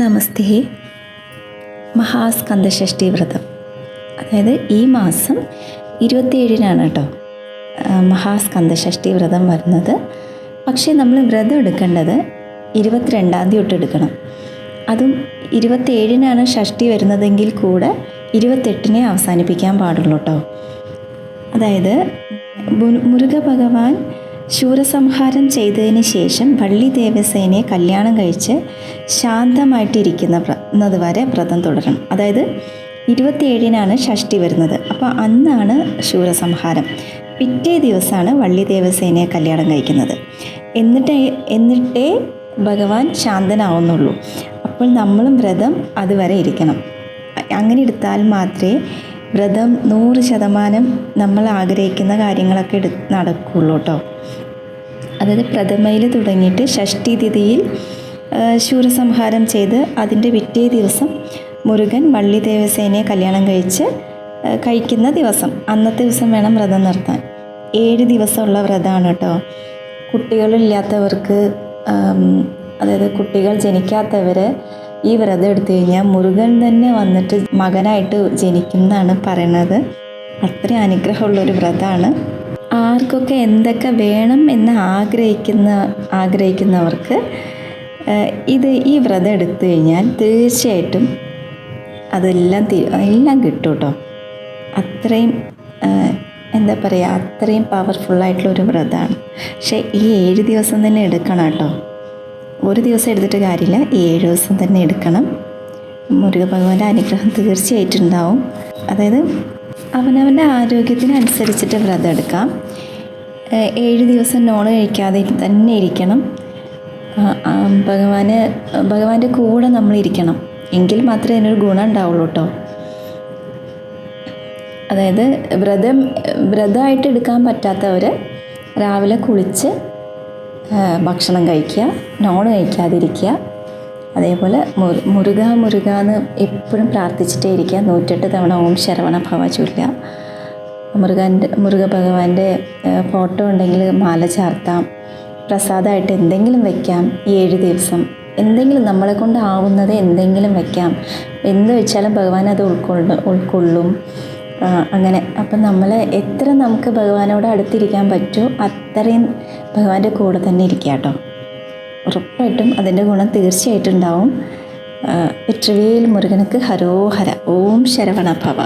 നമസ്തേ. മഹാസ്കന്ധഷ്ഠി വ്രതം അതായത് ഈ മാസം ഇരുപത്തിയേഴിനാണ് കേട്ടോ. മഹാസ്കന്ധഷ്ഠി വ്രതം വരുന്നത്. പക്ഷേ നമ്മൾ വ്രതം എടുക്കേണ്ടത് ഇരുപത്തിരണ്ടാം തീയതി തൊട്ട് എടുക്കണം. അതും ഇരുപത്തിയേഴിനാണ് ഷഷ്ടി വരുന്നതെങ്കിൽ കൂടെ ഇരുപത്തെട്ടിനെ അവസാനിപ്പിക്കാൻ പാടുള്ളൂ കേട്ടോ. അതായത് മുരുക ഭഗവാൻ ശൂരസംഹാരം ചെയ്തതിന് ശേഷം വള്ളി ദേവസേനയെ കല്യാണം കഴിച്ച് ശാന്തമായിട്ടിരിക്കുന്നത് വ്ര- വരെ വ്രതം തുടരണം അതായത് ഇരുപത്തിയേഴിനാണ് ഷഷ്ടി വരുന്നത്. അപ്പോൾ അന്നാണ് ശൂരസംഹാരം. പിറ്റേ ദിവസമാണ് വള്ളി ദേവസേനയെ കല്യാണം കഴിക്കുന്നത്. എന്നിട്ടേ എന്നിട്ടേ ഭഗവാൻ ശാന്തനാവുന്നുള്ളൂ. അപ്പോൾ നമ്മളും വ്രതം അതുവരെ ഇരിക്കണം. അങ്ങനെ എടുത്താൽ മാത്രമേ വ്രതം നൂറ് ശതമാനം നമ്മൾ ആഗ്രഹിക്കുന്ന കാര്യങ്ങളൊക്കെ എടു നടക്കുള്ളൂ കേട്ടോ. അതായത് പ്രഥമയിൽ തുടങ്ങിയിട്ട് ഷഷ്ടി തിഥിയിൽ ശൂരസംഹാരം ചെയ്ത് അതിന്റെ പിറ്റേ ദിവസം മുരുകൻ വള്ളി ദേവസേനയെ കല്യാണം കഴിച്ച് കഴിക്കുന്ന ദിവസം അന്നത്തെ ദിവസം വേണം വ്രതം നിർത്താൻ. ഏഴ് ദിവസമുള്ള വ്രതമാണ് കേട്ടോ. കുട്ടികളില്ലാത്തവർക്ക് അതായത് കുട്ടികൾ ജനിക്കാത്തവർ ഈ വ്രതം എടുത്തു കഴിഞ്ഞാൽ മുരുകൻ തന്നെ വന്നിട്ട് മകനായിട്ട് ജനിക്കും എന്നാണ് പറയണത്. അത്രയും അനുഗ്രഹമുള്ളൊരു വ്രതമാണ് ആർക്കൊക്കെ എന്തൊക്കെ വേണം എന്ന് ആഗ്രഹിക്കുന്ന ആഗ്രഹിക്കുന്നവർക്ക് ഇത് ഈ വ്രതം എടുത്തു കഴിഞ്ഞാൽ തീർച്ചയായിട്ടും അതെല്ലാം എല്ലാം കിട്ടും കേട്ടോ അത്രയും എന്താ പറയുക അത്രയും പവർഫുള്ളായിട്ടുള്ളൊരു വ്രതമാണ് പക്ഷേ ഈ ഏഴ് ദിവസം തന്നെ എടുക്കണം കേട്ടോ. ഒരു ദിവസം എടുത്തിട്ട് കാര്യമില്ല. ഏഴ് ദിവസം തന്നെ എടുക്കണം. മുരുക ഭഗവാന്റെ അനുഗ്രഹം തീർച്ചയായിട്ടും ഉണ്ടാവും അതായത് അവനവന്റെ ആരോഗ്യത്തിനനുസരിച്ചിട്ട് വ്രതം എടുക്കാം. ഏഴ് ദിവസം നോൺ കഴിക്കാതെ തന്നെ ഇരിക്കണം. ഭഗവാന് ഭഗവാന്റെ കൂടെ നമ്മൾ ഇരിക്കണം. എങ്കിൽ മാത്രമേ അതിനൊരു ഗുണം ഉണ്ടാവുള്ളൂ കേട്ടോ. അതായത് വ്രതം വ്രതമായിട്ട് എടുക്കാൻ പറ്റാത്തവർ രാവിലെ കുളിച്ച് ഭക്ഷണം കഴിക്കുക നോൺ കഴിക്കാതിരിക്കുക. അതേപോലെ മുരു മുരുക മുരുക എന്ന് എപ്പോഴും പ്രാർത്ഥിച്ചിട്ടേ ഇരിക്കുക. നൂറ്റെട്ട് തവണ ഓം ശരവണ ഭവ ചൊല്ലുക. മുരുകന്റെ മുരുക ഭഗവാന്റെ ഫോട്ടോ ഉണ്ടെങ്കിൽ മാല ചാർത്താം. പ്രസാദമായിട്ട് എന്തെങ്കിലും വെക്കാം ഈ ഏഴ് ദിവസം. എന്തെങ്കിലും നമ്മളെ കൊണ്ട് ആവുന്നത് എന്തെങ്കിലും വെക്കാം എന്ത് വെച്ചാലും ഭഗവാൻ അത് ഉൾക്കൊള്ള ഉൾക്കൊള്ളും. അങ്ങനെ. അപ്പം നമ്മൾ എത്ര നമുക്ക് ഭഗവാനോട് അടുത്തിരിക്കാൻ പറ്റുമോ അത്രയും ഭഗവാന്റെ കൂടെ തന്നെ ഇരിക്കുക കേട്ടോ. ഉറപ്പായിട്ടും അതിന്റെ ഗുണം തീർച്ചയായിട്ടും ഉണ്ടാവും വെട്രിവേൽ മുരുകനക്ക് ഹരോഹര ഓം ശരവണ ഭവ.